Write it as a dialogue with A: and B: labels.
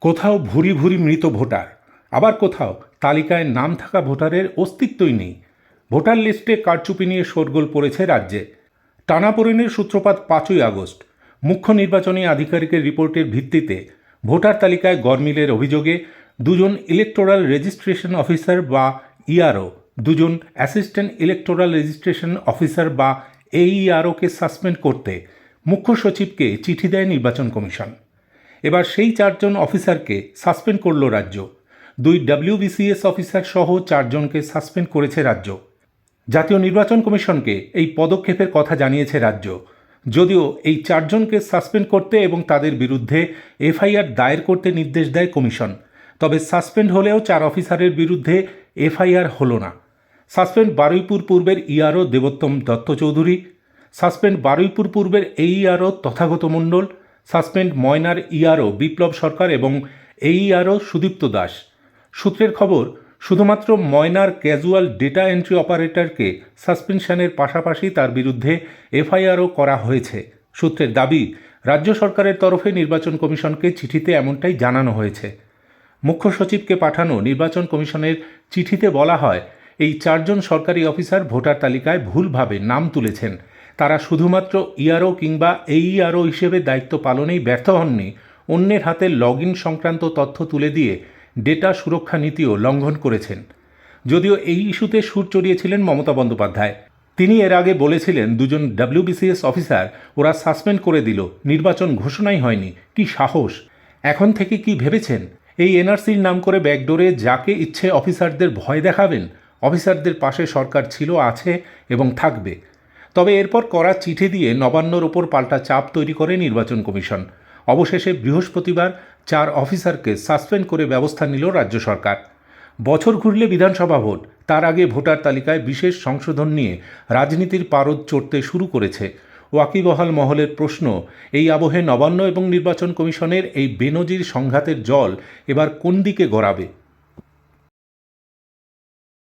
A: কোথাও ভুরি ভুরি মৃত ভোটার। আবার কোথাও তালিকায় নাম থাকা ভোটারের অস্তিত্বই নেই। ভোটার লিস্টে কারচুপি নিয়ে শোরগোল পড়েছে রাজ্যে। টানাপোড়েনের সূত্রপাত পাঁচই আগস্ট। মুখ্য নির্বাচনী আধিকারিকের রিপোর্টের ভিত্তিতে ভোটার তালিকায় গরমিলের অভিযোগে দুজন ইলেকটোরাল রেজিস্ট্রেশন অফিসার বা ইআরও দুজন অ্যাসিস্ট্যান্ট ইলেকটোরাল রেজিস্ট্রেশন অফিসার বা এইআরওকে সাসপেন্ড করতে মুখ্য সচিবকে চিঠি দেয় নির্বাচন কমিশন। এবার সেই চারজন অফিসারকে সাসপেন্ড করল রাজ্য। দুই ডাব্লিউবিসিএস অফিসার সহ চারজনকে সাসপেন্ড করেছে রাজ্য। জাতীয় নির্বাচন কমিশনকে এই পদক্ষেপের কথা জানিয়েছে রাজ্য। যদিও এই চারজনকে সাসপেন্ড করতে এবং তাদের বিরুদ্ধে এফআইআর দায়ের করতে নির্দেশ দেয় কমিশন, তবে সাসপেন্ড হলেও চার অফিসারের বিরুদ্ধে এফআইআর হলো না। সাসপেন্ড বারুইপুর পূর্বের ইআরও দেবোত্তম দত্ত চৌধুরী, সাসপেন্ড বারুইপুর পূর্বের এইআরও তথাগত মণ্ডল সাসপেন্ড ময়নার ইআরও বিপ্লব সরকার এবং এইআরও সুদীপ্ত দাস। সূত্রের খবর, শুধুমাত্র ময়নার ক্যাজুয়াল ডেটা এন্ট্রি অপারেটরকে সাসপেনশনের পাশাপাশি তার বিরুদ্ধে এফআইআরও করা হয়েছে। সূত্রের দাবি, রাজ্য সরকারের তরফে নির্বাচন কমিশনকে চিঠিতে এমনটাই জানানো হয়েছে। মুখ্য সচিবকে পাঠানো নির্বাচন কমিশনের চিঠিতে বলা হয়, এই চারজন সরকারি অফিসার ভোটার তালিকায় ভুলভাবে নাম তুলেছেন। তারা শুধুমাত্র ইআরও কিংবা এইইআরও হিসেবে দায়িত্ব পালনেই ব্যর্থ হননি, অন্যের হাতে লগ সংক্রান্ত তথ্য তুলে দিয়ে ডেটা সুরক্ষা নীতিও লঙ্ঘন করেছেন। যদিও এই ইস্যুতে সুর চড়িয়েছিলেন মমতা বন্দ্যোপাধ্যায়। তিনি এর আগে বলেছিলেন, দুজন ডাব্লিউবিসিএস অফিসার ওরা সাসপেন্ড করে দিল, নির্বাচন ঘোষণাই হয়নি, কি সাহস? এখন থেকে কি ভেবেছেন? এই এনআরসির নাম করে ব্যাকডোরে যাকে ইচ্ছে অফিসারদের ভয় দেখাবেন? অফিসারদের পাশে সরকার ছিল, আছে এবং থাকবে। তবে এরপর করা চিঠি দিয়ে নবান্নর ওপর পাল্টা চাপ তৈরি করে নির্বাচন কমিশন। অবশেষে বৃহস্পতিবার চার অফিসারকে সাসপেন্ড করে ব্যবস্থা নিল রাজ্য সরকার। বছর ঘুরলে বিধানসভা ভোট, তার আগে ভোটার তালিকায় বিশেষ সংশোধন নিয়ে রাজনীতির পারদ চড়তে শুরু করেছে। ওয়াকিবহাল মহলের প্রশ্ন, এই আবহে নবান্ন এবং নির্বাচন কমিশনের এই বেনজির সংঘাতের জল এবার কোন দিকে গড়াবে?